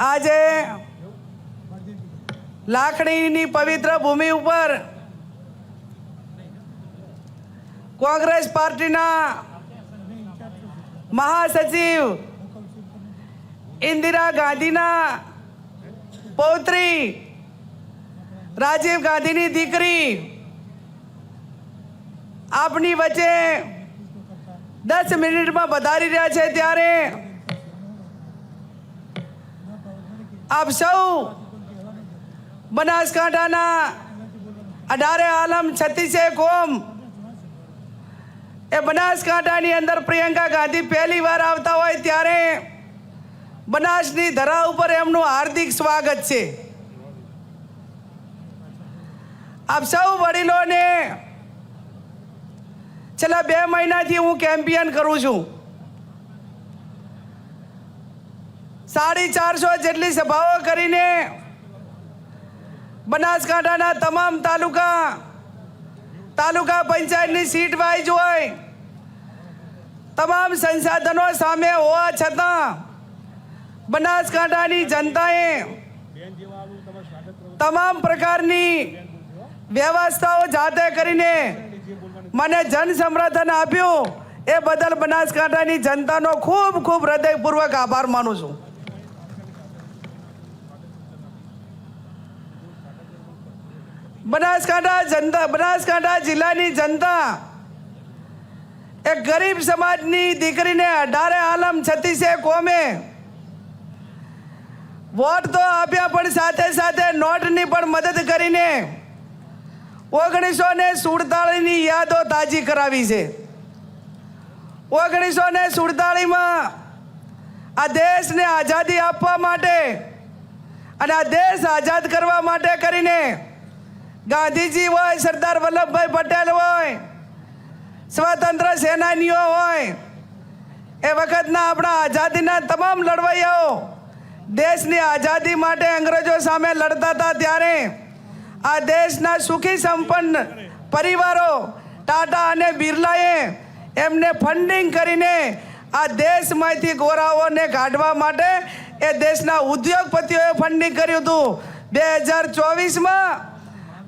આજે લાખણીની પવિત્ર ભૂમિ ઉપર કોંગ્રેસ પાર્ટીના મહાસચિવ ઇન્દિરા ગાંધીના પૌત્રી રાજીવ ગાંધીની દીકરી આપની વચ્ચે દસ મિનિટમાં વધારી રહ્યા છે ત્યારે આપ સૌ બનાસકાંઠાના અઢારે આલમ છત્તીસે કોમ એ બનાસકાંઠાની અંદર પ્રિયંકા ગાંધી પહેલી વાર આવતા હોય ત્યારે બનાસની ધરા ઉપર એમનું હાર્દિક સ્વાગત છે. આપ સૌ વડીલોને છેલ્લા બે મહિનાથી હું કેમ્પિયન કરું છું. સાડી ચારસો જેટલી સભાઓ કરીને બનાસકાંઠાના તમામ તાલુકા તાલુકા પંચાયતની સીટ વાઇઝ હોય, તમામ સંસાધનો સામે હોવા છતાં બનાસકાંઠાની જનતાએ તમામ પ્રકારની વ્યવસ્થાઓ જાતે કરીને મને જન સમર્થન આપ્યું. એ બદલ બનાસકાંઠાની જનતાનો ખૂબ ખૂબ હૃદયપૂર્વક આભાર માનું છું. બનાસકાંઠા જનતા બનાસકાંઠા જિલ્લાની જનતા એક ગરીબ સમાજની દીકરીને અઢારે આલમ છત્તીસે કોમે. વોટ તો આપ્યા પણ સાથે સાથે નોટની પણ મદદ કરીને ઓગણીસો ને સુડતાળીસની યાદો તાજી કરાવી છે. ઓગણીસો ને સુડતાળીસમાં આ દેશને આઝાદી આપવા માટે અને આ દેશ આઝાદ કરવા માટે કરીને ગાંધીજી હોય, સરદાર વલ્લભભાઈ પટેલ હોય, સ્વતંત્ર સેનાનીઓ હોય, એ વખતના આપણા આઝાદીના તમામ લડવૈયાઓ દેશની આઝાદી માટે અંગ્રેજો સામે લડતા હતા ત્યારે આ દેશના સુખી સંપન્ન પરિવારો ટાટા અને બિરલાએ એમને ફંડિંગ કરીને આ દેશમાંથી ગોરાઓને કાઢવા માટે એ દેશના ઉદ્યોગપતિઓએ ફંડિંગ કર્યું હતું. બે હજાર ચોવીસમાં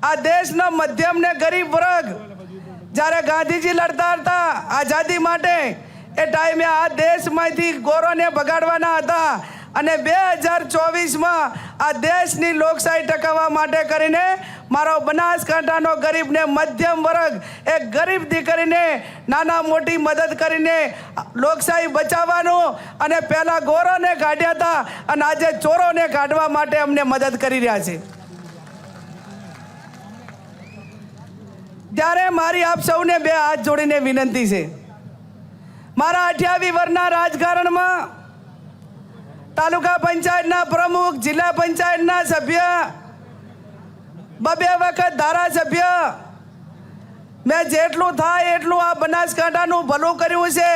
આ દેશનો મધ્યમ ને ગરીબ વર્ગ જ્યારે ગાંધીજી લડતા હતા આઝાદી માટે, એ ટાઈમે આ દેશમાંથી ગોરોને બગાડવાના હતા અને બે હજાર ચોવીસમાં આ દેશની લોકશાહી ટકાવવા માટે કરીને મારો બનાસકાંઠાનો ગરીબને મધ્યમ વર્ગ, એ ગરીબ દીકરીને નાના મોટી મદદ કરીને લોકશાહી બચાવવાનું અને પહેલાં ગોરોને કાઢ્યા હતા અને આજે ચોરોને કાઢવા માટે અમને મદદ કરી રહ્યા છે. ત્યારે મારી આપ સૌને બે હાથ જોડીને વિનંતી છે. મારા અઠ્યાવી વર્ષના રાજકારણમાં તાલુકા પંચાયતના પ્રમુખ, જિલ્લા પંચાયતના સભ્ય, બબે વખત ધારાસભ્ય, મેં જેટલું થાય એટલું આ બનાસકાંઠાનું ભલું કર્યું છે.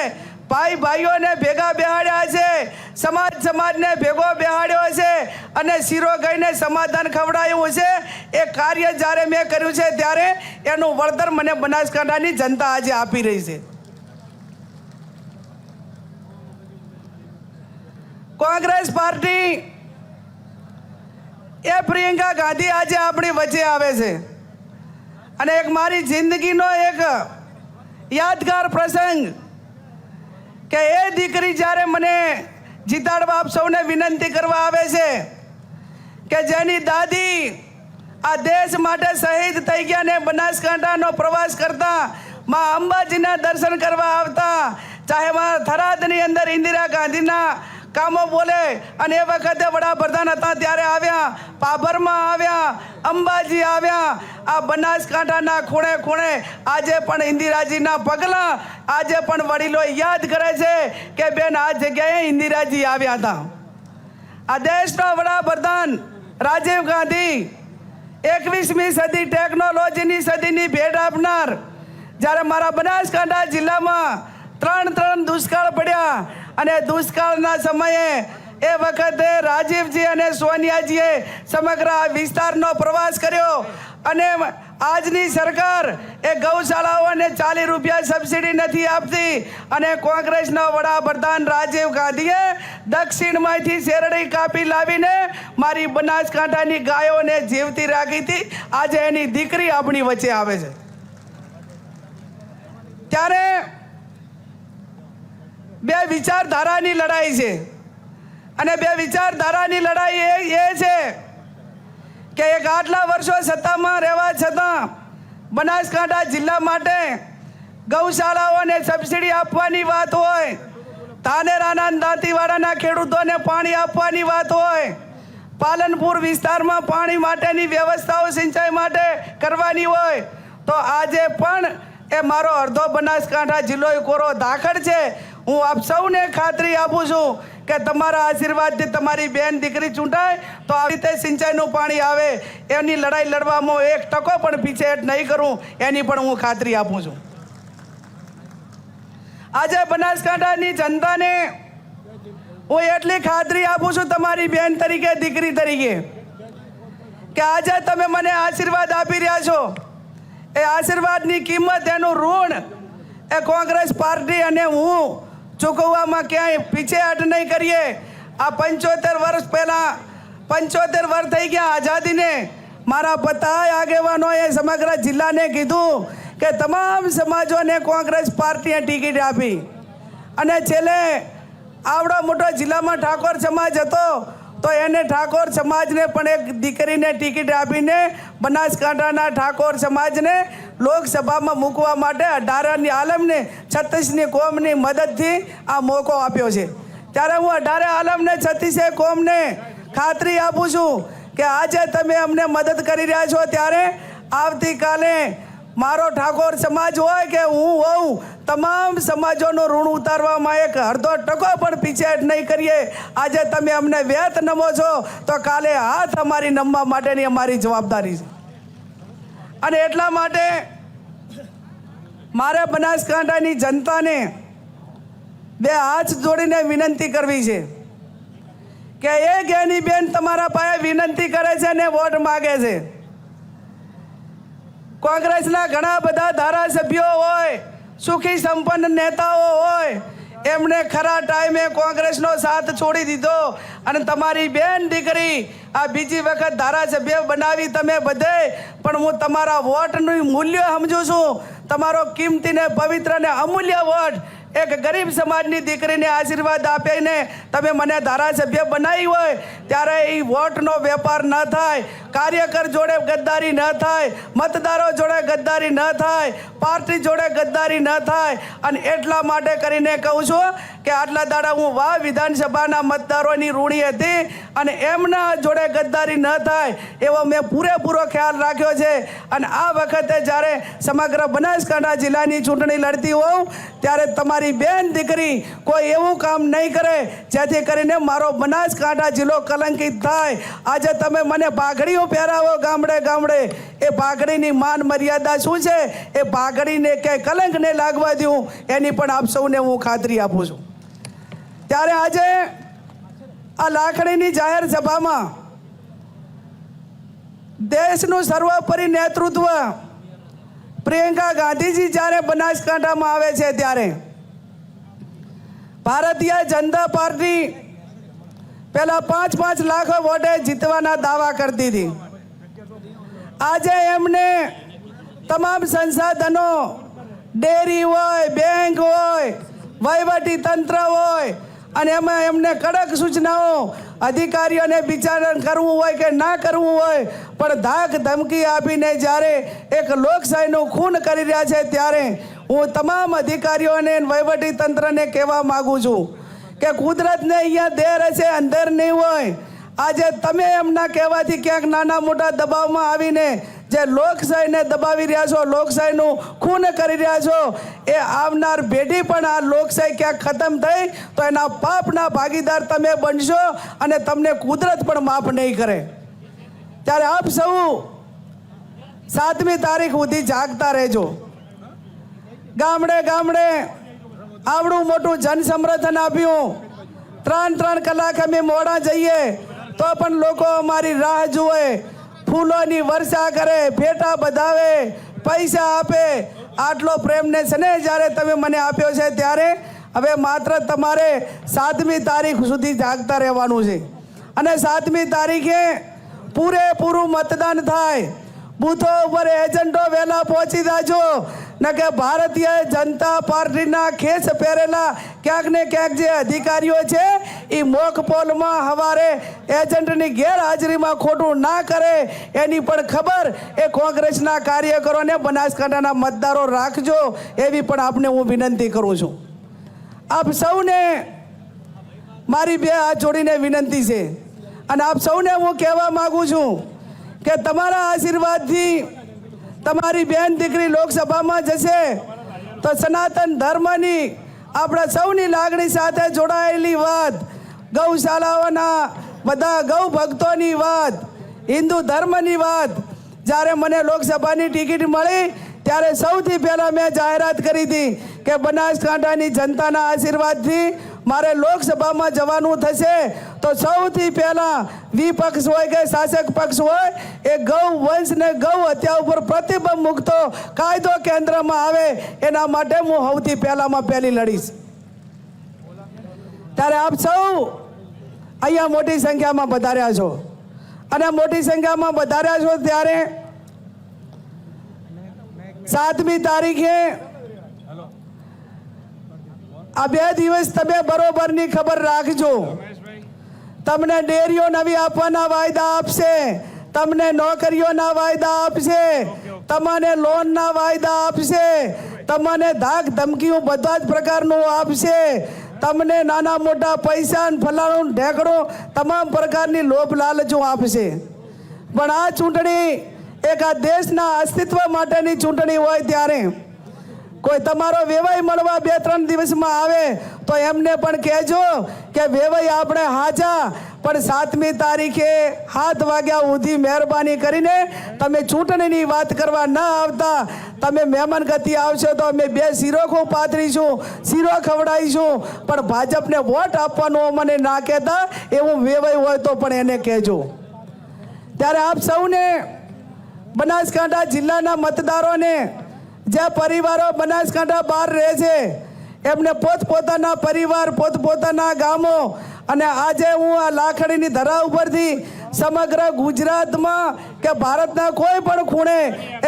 ભાઈ ભાઈઓને ભેગા બેહાડ્યા છે. સમાજ સમાજને ભેગો બેહાડ્યો છે અને શીરો ગઈને સમાધાન ખવડાયું છે. એ કાર્ય જ્યારે મેં કર્યું છે ત્યારે એનું વળતર મને બનાસકાંઠાની જનતા આજે આપી રહી છે. કોંગ્રેસ પાર્ટી એ પ્રિયંકા ગાંધી આજે આપણી વચ્ચે આવે છે. અને એક મારી જિંદગીનો એક યાદગાર પ્રસંગ કે એ દીકરી જ્યારે મને જીતાડ બાપ સૌને વિનંતી કરવા આવે છે કે જેની દાદી આ દેશ માટે શહીદ થઈ ગયા ને બનાસકાંઠાનો પ્રવાસ કરતા માં અંબાજીના દર્શન કરવા આવતા, ચાહે મારા થરાદની અંદર ઇન્દિરા ગાંધીના કામો બોલે અને એ વખતે વડાપ્રધાન હતા ત્યારે આવ્યા, પાભરમાં આવ્યા, અંબાજી આવ્યા. આ બનાસકાંઠાના ખૂણે ખૂણે આજે પણ ઇન્દિરાજીના પગલાં, આજે પણ વડીલો યાદ કરે છે કે બેન, આ જગ્યાએ ઇન્દિરાજી આવ્યા હતા. આ દેશના વડાપ્રધાન રાજીવ ગાંધી એકવીસમી સદી ટેકનોલોજીની સદીની ભેટ આપનાર. જ્યારે મારા બનાસકાંઠા જિલ્લામાં ત્રણ ત્રણ દુષ્કાળ પડ્યા અને દુષ્કાળના સમયે એ વખતે રાજીવજી અને સોનિયાજીએ સમગ્ર આ વિસ્તારનો પ્રવાસ કર્યો. અને આજની સરકાર એ ગૌશાળાઓને ચાલીસ રૂપિયા સબસિડી નથી આપતી. અને કોંગ્રેસના વડાપ્રધાન રાજીવ ગાંધીએ દક્ષિણમાંથી શેરડી કાપી લાવીને મારી બનાસકાંઠાની ગાયોને જીવતી રાખી હતી. આજે એની દીકરી આપણી વચ્ચે આવે છે. ત્યારે બે વિચારધારાની લડાઈ છે. અને બે વિચારધારાની લડાઈ એ એ છે કે એક આટલા વર્ષો સત્તામાં રહેવા છતાં બનાસકાંઠા જિલ્લા માટે ગૌશાળાઓને સબસિડી આપવાની વાત હોય, ધાનેરાના દાંતીવાડાના ખેડૂતોને પાણી આપવાની વાત હોય, પાલનપુર વિસ્તારમાં પાણી માટેની વ્યવસ્થાઓ સિંચાઈ માટે કરવાની હોય, તો આજે પણ એ મારો અડધો બનાસકાંઠા જિલ્લો કોરો દાખલ છે. હું આપ સૌને ખાતરી આપું છું કે તમારા આશીર્વાદથી તમારી બેન દીકરી ચૂંટાય તો આવી રીતે સિંચાઈનું પાણી આવે. એની લડાઈ લડવામાં એક ટકો પણ પીછેહટ નહીં કરું, એની પણ હું ખાતરી આપું છું. આજે બનાસકાંઠાની જનતાને હું એટલી ખાતરી આપું છું તમારી બેન તરીકે, દીકરી તરીકે, કે આજે તમે મને આશીર્વાદ આપી રહ્યા છો. એ આશીર્વાદની કિંમત એનું ઋણ એ કોંગ્રેસ પાર્ટી અને હું ચૂકવવામાં ક્યાંય પીછેહટ નહીં કરીએ. આ પંચોતેર વર્ષ પહેલાં, પંચોતેર વર્ષ થઈ ગયા આઝાદીને. મારા પતાય આગેવાનોએ સમગ્ર જિલ્લાને કીધું કે તમામ સમાજોને કોંગ્રેસ પાર્ટીએ ટિકિટ આપી. અને છેલ્લે, આવડો મોટો જિલ્લામાં ઠાકોર સમાજ હતો, તો એને ઠાકોર સમાજને પણ એક દીકરીને ટિકિટ આપીને બનાસકાંઠાના ઠાકોર સમાજને લોકસભામાં મૂકવા માટે અઢારની આલમને છત્તીસની કોમની મદદથી આ મોકો આપ્યો છે. ત્યારે હું અઢારે આલમને છત્તીસે કોમને ખાતરી આપું છું કે આજે તમે અમને મદદ કરી રહ્યા છો ત્યારે આવતીકાલે મારો ઠાકોર સમાજ હોય કે હું હોઉં, તમામ સમાજોનું ઋણ ઉતારવામાં એક અડધો ટકો પણ પીછેટ નહીં કરીએ. આજે તમે અમને વ્યત નમો છો, તો કાલે હાથ અમારી નમવા માટેની અમારી જવાબદારી છે. અને એટલા માટે મારે બનાસકાંઠાની જનતાને બે હાથ જોડીને વિનંતી કરવી છે કે એક એની બેન તમારા પાસે વિનંતી કરે છે ને વોટ માગે છે. કોંગ્રેસના ઘણા બધા ધારાસભ્યો હોય, સુખી સંપન્ન નેતાઓ હોય એમણે ખરા ટાઈમે કોંગ્રેસનો સાથ છોડી દીધો. અને તમારી બેન દીકરી આ બીજી વખત ધારાસભ્ય બનાવી તમે બધે. પણ હું તમારા વોટનું મૂલ્ય સમજુ છું. તમારો કિંમતી ને પવિત્ર ને અમૂલ્ય વોટ એક ગરીબ સમાજની દીકરીને આશીર્વાદ આપીને તમે મને ધારાસભ્ય બનાવી હોય, ત્યારે એ વોટનો વેપાર ન થાય. કાર્યકર જોડે ગદ્દારી ન થાય, મતદારો જોડે ગદ્દારી ન થાય, પાર્ટી જોડે ગદ્દારી ન થાય. અને એટલા માટે કરીને કહું છું કે આટલા દાડા હું વાહ વિધાનસભાના મતદારોની ઋણી હતી અને એમના જોડે ગદ્દારી ન થાય એવો મેં પૂરેપૂરો ખ્યાલ રાખ્યો છે. અને આ વખતે જ્યારે સમગ્ર બનાસકાંઠા જિલ્લાની ચૂંટણી લડતી હોઉં, ત્યારે તમારી બેન દીકરી કોઈ એવું કામ નહીં કરે, જેથી કરીને મારો બનાસકાંઠા જિલ્લો કલંકિત થાય. આજે તમે મને પાઘડીઓ પહેરાવો ગામડે ગામડે. એ પાઘડીની માન મર્યાદા શું છે? એ પાઘડીને કે કલંક ને લાગવા દઉં, એની પણ આપ સૌને હું ખાતરી આપું છું. ત્યારે આજે આ લાખણીની જાહેર સભામાં દેશનું સર્વોપરી નેતૃત્વ પ્રિયંકા ગાંધીજી જ્યારે બનાસકાંઠામાં આવે છે ત્યારે, ભારતીય જનતા પાર્ટી પેલા પાંચ પાંચ લાખ વોટે જીતવાના દાવા કરતી હતી આજે એમને તમામ સંસાધનો, ડેરી હોય, બેંક હોય, વહીવટી તંત્ર હોય, અને એમાં એમને કડક સૂચનાઓ, અધિકારીઓને વિચારણ કરવું હોય કે ના કરવું હોય, પણ ધાક ધમકી આપીને જ્યારે એક લોકશાહીનું ખૂન કરી રહ્યા છે ત્યારે હું તમામ અધિકારીઓને વહીવટી તંત્રને કહેવા માગું છું. કે કુદરતને અહીંયા દેર હશે, અંદર નહીં હોય. આજે તમે એમના કહેવાથી ક્યાંક નાના મોટા દબાવમાં આવીને જે લોકશાહીને દબાવી રહ્યા છો, લોકશાહીનું ખૂન કરી રહ્યા છો, એ આવનાર પેઢી પણ આ લોકશાહી ક્યાંક ખતમ થઈ, તો એના પાપના ભાગીદાર તમે બનશો અને તમને કુદરત પણ માફ નહીં કરે. ત્યારે આપ સૌ સાતમી તારીખ સુધી જાગતા રહેજો. ગામડે ગામડે આવડું મોટું જન સમર્થન આપ્યું. ત્રણ ત્રણ કલાક અમે મોડા જઈએ, તો પણ લોકો અમારી રાહ જુએ. ફૂલોની વર્ષા કરે ફેટા બધાવે, પૈસા આપે. આટલો પ્રેમને છે જ્યારે તમે મને આપ્યો છે ત્યારે, હવે માત્ર તમારે સાતમી તારીખ સુધી જાગતા રહેવાનું છે. અને સાતમી તારીખે પૂરેપૂરું મતદાન થાય. બૂથો ઉપર એજન્ટો વહેલા પહોંચી જાજો. ન કે ભારતીય જનતા પાર્ટીના ખેસ પહેરેલા ક્યાંક ને ક્યાંક જે અધિકારીઓ છે એ મોક પોલમાં હવારે એજન્ટની ગેરહાજરીમાં ખોટું ના કરે એની પણ ખબર એ કોંગ્રેસના કાર્યકરોને બનાસકાંઠાના મતદારો રાખજો એવી પણ આપને હું વિનંતી કરું છું. આપ સૌને મારી બે હાથ જોડીને વિનંતી છે. અને આપ સૌને હું કહેવા માગું છું કે તમારા આશીર્વાદથી તમારી બેન દીકરી લોકસભામાં જશે, તો સનાતન ધર્મની આપણા સૌની લાગણી સાથે જોડાયેલી વાત, ગૌશાળાઓના બધા ગૌ ભક્તોની વાત, હિન્દુ ધર્મની વાત, જ્યારે મને લોકસભાની ટિકિટ મળી, ત્યારે સૌથી પહેલાં મેં જાહેરાત કરી હતી કે બનાસકાંઠાની જનતાના આશીર્વાદથી મારે લોકસભામાં જવાનું થશે. તો સૌથી પહેલાં વિપક્ષ હોય કે શાસક પક્ષ હોય, એ ગૌ વંશ ને ગૌ હત્યા ઉપર પ્રતિબંધ મૂકતો કાયદો કેન્દ્રમાં આવે, એના માટે હું સૌથી પહેલામાં પહેલી લડીશ. ત્યારે આપ સૌ અહીંયા મોટી સંખ્યામાં વધાર્યા છો. અને મોટી સંખ્યામાં વધાર્યા છો ત્યારે સાતમી તારીખે આ બે દિવસ તમે બરોબરની ખબર રાખજો. તમને ડેરીઓ નવી આપવાના વાયદા આપશે. તમને નોકરીઓના વાયદા આપશે. તમને લોનના વાયદા આપશે. તમને ધાક ધમકીઓ બધા જ પ્રકારનું આપશે. તમને નાના મોટા પૈસા ફલાણું ઢેકડું તમામ પ્રકારની લોભ લાલચો આપશે. પણ આ ચૂંટણી એક આ દેશના અસ્તિત્વ માટેની ચૂંટણી હોય ત્યારે કોઈ તમારો વેવાય મળવા બે, ત્રણ દિવસમાં આવે, તો એમને પણ કહેજો કે વેવાય આપણે હાજા, પણ સાતમી તારીખે સાત વાગ્યા સુધી મહેરબાની કરીને તમે ચૂંટણીની વાત કરવા ન આવતા, તમે મહેમાન ગતિ આવશો તો અમે બે શીરો પાથરીશું, શીરો ખવડાવીશું, પણ ભાજપને વોટ આપવાનું મને ના કહેતા, એવું વેવાય હોય તો પણ એને કહેજો. ત્યારે આપ સૌને બનાસકાંઠા જિલ્લાના મતદારોને જે પરિવારો બનાસકાંઠા બહાર રહે છે, એમને પોતપોતાના પરિવાર, પોતપોતાના ગામો અને આજે હું આ લાખડીની ધરા ઉપરથી સમગ્ર ગુજરાતમાં કે ભારતના કોઈ પણ ખૂણે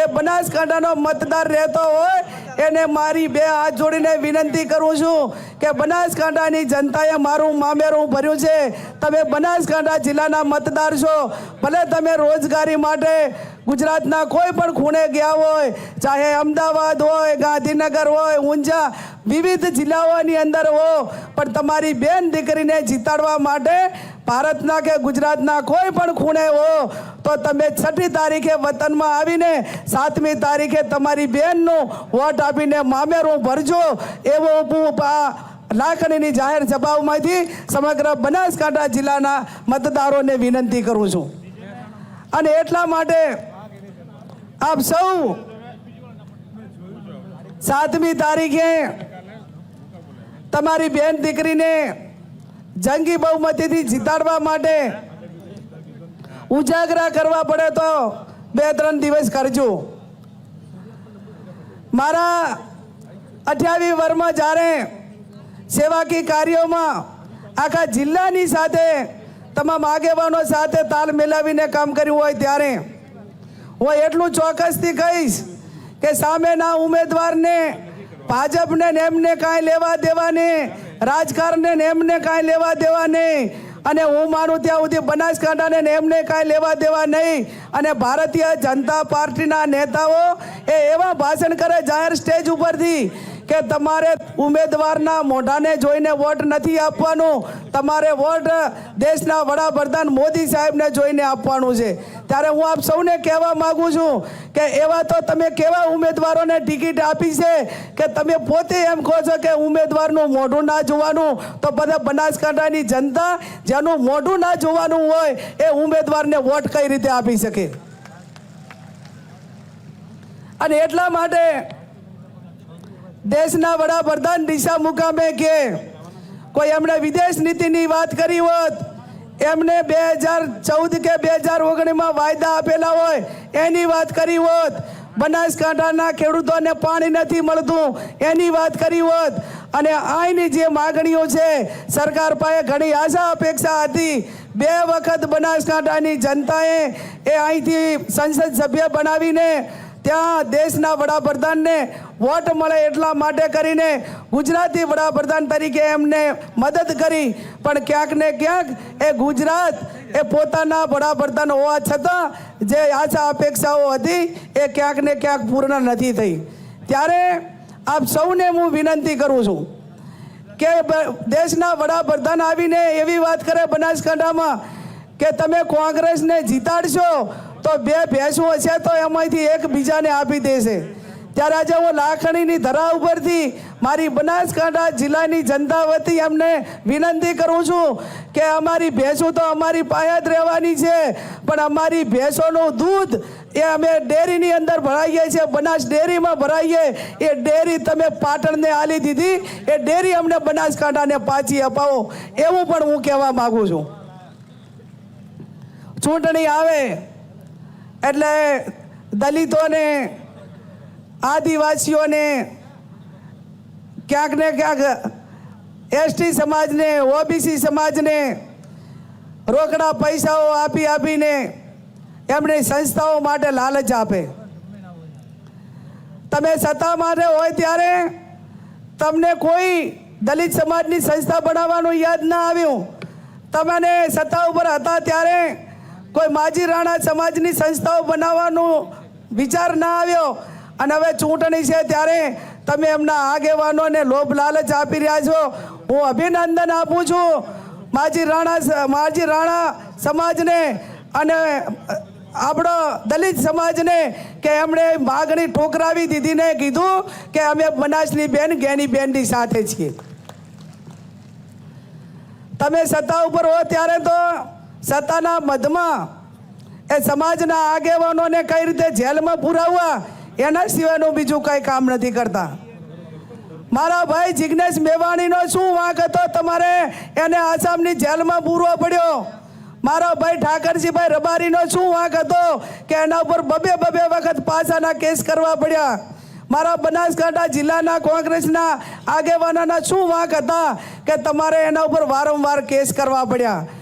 એ બનાસકાંઠાનો મતદાર રહેતો હોય, એને મારી બે હાથ જોડીને વિનંતી કરું છું કે બનાસકાંઠાની જનતાએ મારું મામેરું ભર્યું છે. તમે બનાસકાંઠા જિલ્લાના મતદાર છો. ભલે તમે રોજગારી માટે ગુજરાતના કોઈ પણ ખૂણે ગયા હોય, ચાહે અમદાવાદ હોય, ગાંધીનગર હોય, ઊંઝા વિવિધ જિલ્લાઓની અંદર હો, પણ તમારી બેન દીકરીને જીતાડવા માટે ભારતના કે ગુજરાતના કોઈ પણ ખૂણે હો, તો તમે છઠ્ઠી તારીખે વતનમાં આવીને સાતમી તારીખે તમારી બેનનું વોટ આપીને મામેરું ભરજો, એવો હું લાખણીની જાહેર સભાઓમાંથી સમગ્ર બનાસકાંઠા જિલ્લાના મતદારોને વિનંતી કરું છું. અને એટલા માટે આપ સૌ સાતમી તારીખે તમારી બેન દીકરીને જંગી બહુમતીથી જીતાડવા માટે ઉજાગરા કરવા પડે તો બે ત્રણ દિવસ કરજો. મારા અઠ્યાવીસ વર્ષમાં જ્યારે સેવાકી કાર્યોમાં આખા જિલ્લાની સાથે તમામ આગેવાનો સાથે તાલ મિલાવીને કામ કર્યું હોય ત્યારે હું એટલું ચોક્કસથી કહીશ કે સામેના ઉમેદવારને, ભાજપને ને એમને કાંઈ લેવા દેવા નહીં રાજકારણને ને એમને કાંઈ લેવા દેવા નહીં અને હું માનું ત્યાં સુધી બનાસકાંઠાને ને એમને કાંઈ લેવા દેવા નહીં, અને ભારતીય જનતા પાર્ટીના નેતાઓ એ એવા ભાષણ કરે જાહેર સ્ટેજ ઉપરથી કે તમારે ઉમેદવારના મોઢાને જોઈને વોટ નથી આપવાનું. તમારે વોટ દેશના વડાપ્રધાન મોદી સાહેબને જોઈને આપવાનું છે. ત્યારે હું આપ સૌને કહેવા માગું છું કે એવા તો તમે કેવા ઉમેદવારોને ટિકિટ આપી છે કે તમે પોતે એમ કહો છો કે ઉમેદવારનું મોઢું ના જોવાનું. તો બધા બનાસકાંઠાની જનતા જેનું મોઢું ના જોવાનું હોય એ ઉમેદવારને વોટ કઈ રીતે આપી શકે? અને એટલા માટે દેશના વડાપ્રધાન દિશા મુકામે કે કોઈ એમણે વિદેશ નીતિની વાત કરી હોત, એમને બે હજાર ચૌદ કે બે હજાર ઓગણીસમાં વાયદા આપેલા હોય એની વાત કરી હોત, બનાસકાંઠાના ખેડૂતોને પાણી નથી મળતું એની વાત કરી હોત, અને અહીંની જે માગણીઓ છે, સરકાર પાસે ઘણી આશા અપેક્ષા હતી. બે વખત બનાસકાંઠાની જનતાએ એ અહીંથી સંસદ સભ્ય બનાવીને ત્યાં દેશના વડાપ્રધાનને વોટ મળે એટલા માટે કરીને ગુજરાતી વડાપ્રધાન તરીકે એમને મદદ કરી. પણ ક્યાંક ને ક્યાંક એ ગુજરાત એ પોતાના વડાપ્રધાન હોવા છતાં જે આશા અપેક્ષાઓ હતી એ ક્યાંક ને ક્યાંક પૂર્ણ નથી થઈ. ત્યારે આપ સૌને હું વિનંતી કરું છું કે દેશના વડાપ્રધાન આવીને એવી વાત કરે બનાસકાંઠામાં કે તમે કોંગ્રેસને જીતાડશો તો બે ભેંસો હશે તો એમાંથી એક બીજાને આપી દેશે. ત્યારે આજે હું લાખણીની ધરા ઉપરથી મારી બનાસકાંઠા જિલ્લાની જનતા વતી એમને વિનંતી કરું છું કે અમારી ભેંસો તો અમારી પાસે જ રહેવાની છે, પણ અમારી ભેંસોનું દૂધ એ અમે ડેરીની અંદર ભરાઈએ છીએ, બનાસ ડેરીમાં ભરાઈએ. એ ડેરી તમે પાટણને આલી દીધી, એ ડેરી અમને બનાસકાંઠાને પાછી અપાવો. એવું પણ હું કહેવા માગું છું. ચૂંટણી આવે એટલે દલિતોને, આદિવાસીઓને ક્યાંક ને ક્યાંક એસટી સમાજને, ઓબીસી સમાજને રોકડા પૈસાઓ આપી આપીને એમની સંસ્થાઓ માટે લાલચ આપે. તમે સત્તામાં હોય ત્યારે તમને કોઈ દલિત સમાજની સંસ્થા બનાવવાનું યાદ ના આવ્યું. તમને સત્તા ઉપર હતા ત્યારે કોઈ માજી રાણા સમાજની સંસ્થાઓ બનાવવાનું વિચાર ના આવ્યો. અને હવે ચૂંટણી છે ત્યારે તમે એમના આગેવાનોને લોભ લાલચ આપી રહ્યા છો. હું અભિનંદન આપું છું માજી રાણા માજી રાણા સમાજને અને આપણો દલિત સમાજને કે એમણે માગણી ઠોકરાવી દીધીને કીધું કે અમે બનાસની બેન, ગેની બેનની સાથે છીએ. તમે સત્તા ઉપર હો ત્યારે તો સત્તાના મધમાં એ સમાજના આગેવાનોને કઈ રીતે જેલમાં પુરાવવા, એના સિવાયનું બીજું કંઈ કામ નથી કરતા. મારા ભાઈ જિગ્નેશ મેવાણીનો શું વાંક હતો તમારે? એને આસામની જેલમાં પૂરવો પડ્યો. મારો ભાઈ ઠાકરજીભાઈ રબારીનો શું વાંક હતો કે એના ઉપર બબે બબે વખત પાસાના કેસ કરવા પડ્યા? મારા બનાસકાંઠા જિલ્લાના કોંગ્રેસના આગેવાનોના શું વાંક હતા કે તમારે એના ઉપર વારંવાર કેસ કરવા પડ્યા?